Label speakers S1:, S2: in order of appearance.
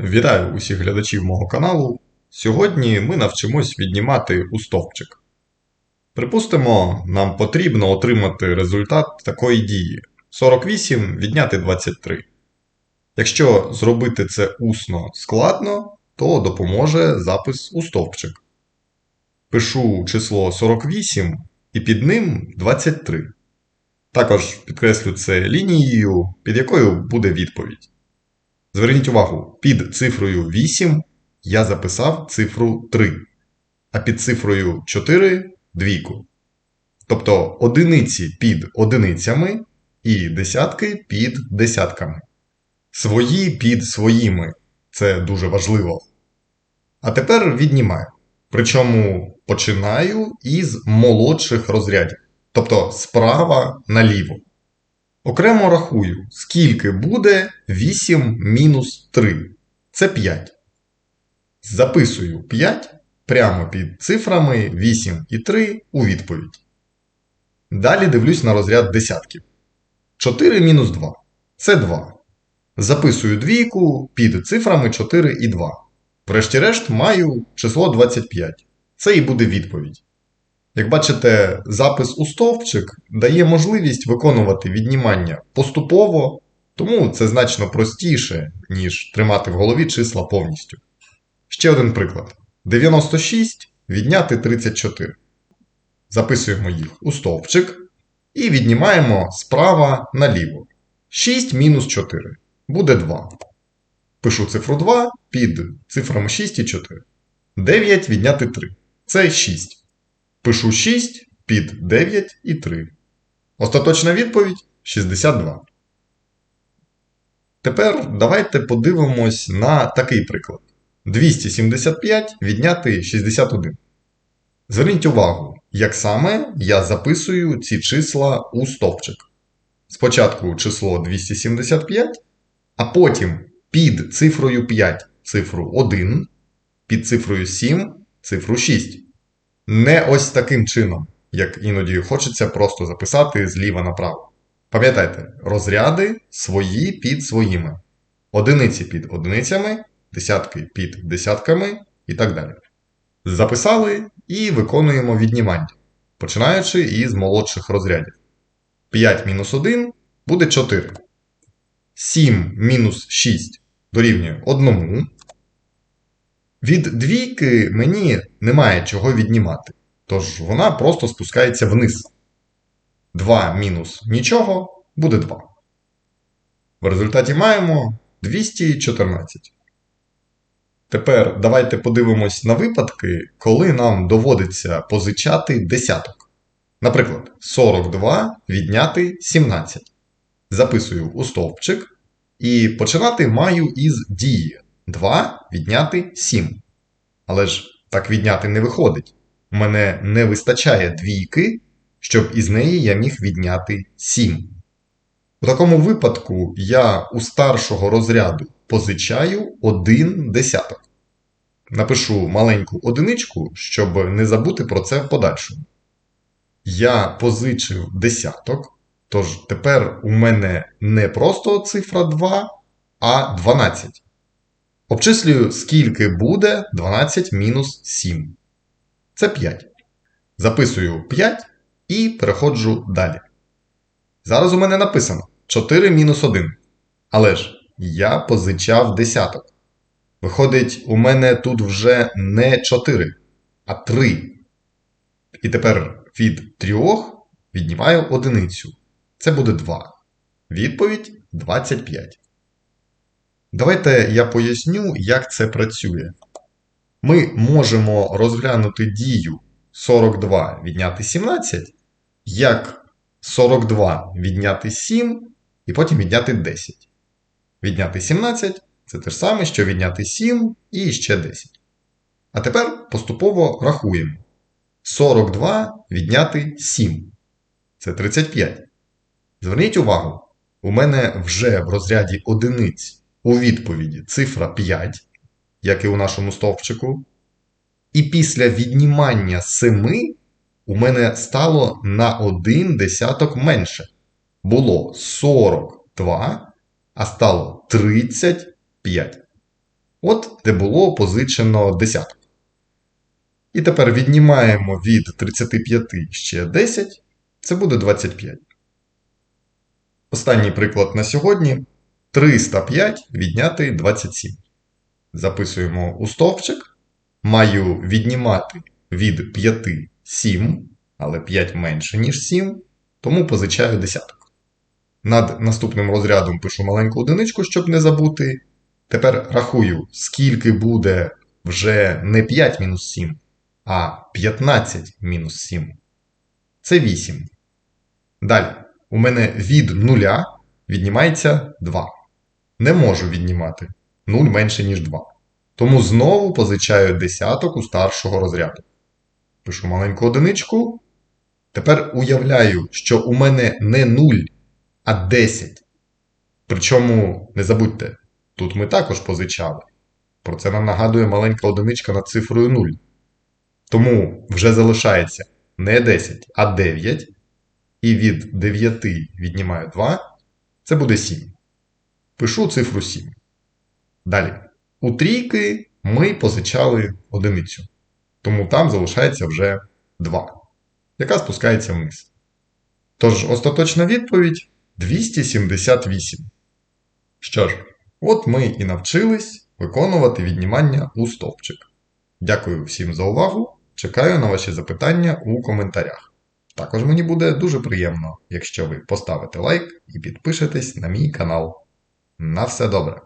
S1: Вітаю усіх глядачів мого каналу. Сьогодні ми навчимось віднімати у стовпчик. Припустимо, нам потрібно отримати результат такої дії: 48 відняти 23. Якщо зробити це усно складно, то допоможе запис у стовпчик. Пишу число 48 і під ним 23. Також підкреслю це лінією, під якою буде відповідь. Зверніть увагу, під цифрою 8 я записав цифру 3, а під цифрою 4 двійку. Тобто одиниці під одиницями і десятки під десятками. Свої під своїми. Це дуже важливо. А тепер віднімаю. Причому починаю із молодших розрядів, тобто справа наліво. Окремо рахую, скільки буде 8 мінус 3. Це 5. Записую 5 прямо під цифрами 8 і 3 у відповідь. Далі дивлюсь на розряд десятків. 4 мінус 2. Це 2. Записую двійку під цифрами 4 і 2. Врешті-решт маю число 25. Це і буде відповідь. Як бачите, запис у стовпчик дає можливість виконувати віднімання поступово, тому це значно простіше, ніж тримати в голові числа повністю. Ще один приклад: 96 відняти 34. Записуємо їх у стовпчик і віднімаємо справа наліво. 6 мінус 4 буде 2. Пишу цифру 2 під цифрами 6 і 4. 9 відняти 3. Це 6. Пишу 6 під 9 і 3. Остаточна відповідь 62. Тепер давайте подивимось на такий приклад: 275 відняти 61. Зверніть увагу, як саме я записую ці числа у стовпчик. Спочатку число 275, а потім під цифрою 5 цифру 1, під цифрою 7 цифру 6. Не ось таким чином, як іноді хочеться просто записати зліва направо. Пам'ятайте, розряди свої під своїми. Одиниці під одиницями, десятки під десятками і так далі. Записали і виконуємо віднімання, починаючи із молодших розрядів. 5 мінус 1 буде 4. 7 мінус 6 дорівнює 1. Від двійки мені немає чого віднімати, тож вона просто спускається вниз. 2 мінус нічого буде 2. В результаті маємо 214. Тепер давайте подивимось на випадки, коли нам доводиться позичати десяток. Наприклад, 42 відняти 17. Записую у стовпчик і починати маю із дії 2 відняти 7. Але ж так відняти не виходить. У мене не вистачає двійки, щоб із неї я міг відняти 7. У такому випадку я у старшого розряду позичаю один десяток. Напишу маленьку одиничку, щоб не забути про це в подальшому. Я позичив десяток, тож тепер у мене не просто цифра 2, а 12. Обчислюю, скільки буде 12 мінус 7. Це 5. Записую 5 і переходжу далі. Зараз у мене написано 4 мінус 1. Але ж я позичав десяток. Виходить, у мене тут вже не 4, а 3. І тепер від 3 віднімаю одиницю. Це буде 2. Відповідь 25. Давайте я поясню, як це працює. Ми можемо розглянути дію 42 відняти 17, як 42 відняти 7 і потім відняти 10. Відняти 17 це те ж саме, що відняти 7 і ще 10. А тепер поступово рахуємо. 42 відняти 7. Це 35. Зверніть увагу, у мене вже в розряді одиниць у відповіді цифра 5, як і у нашому стовпчику. І після віднімання 7 у мене стало на один десяток менше. Було 42, а стало 35. От де було позичено десяток. І тепер віднімаємо від 35 ще 10, це буде 25. Останній приклад на сьогодні 305 відняти 27. Записуємо у стовпчик. Маю віднімати від 5 7, але 5 менше, ніж 7, тому позичаю десяток. Над наступним розрядом пишу маленьку одиничку, щоб не забути. Тепер рахую, скільки буде вже не 5 мінус 7, а 15 мінус 7. Це 8. Далі. У мене від нуля віднімається 2. Не можу віднімати 0 менше, ніж 2. Тому знову позичаю десяток у старшого розряду. Пишу маленьку одиничку. Тепер уявляю, що у мене не 0, а 10. Причому, не забудьте, тут ми також позичали. Про це нам нагадує маленька одиничка над цифрою 0. Тому вже залишається не 10, а 9. І від 9 віднімаю 2. Це буде 7. Пишу цифру 7. Далі. У трійки ми позичали одиницю. Тому там залишається вже 2, яка спускається вниз. Тож, остаточна відповідь 278. Що ж, от ми і навчились виконувати віднімання у стовпчик. Дякую всім за увагу. Чекаю на ваші запитання у коментарях. Також мені буде дуже приємно, якщо ви поставите лайк і підпишетесь на мій канал. На все добре!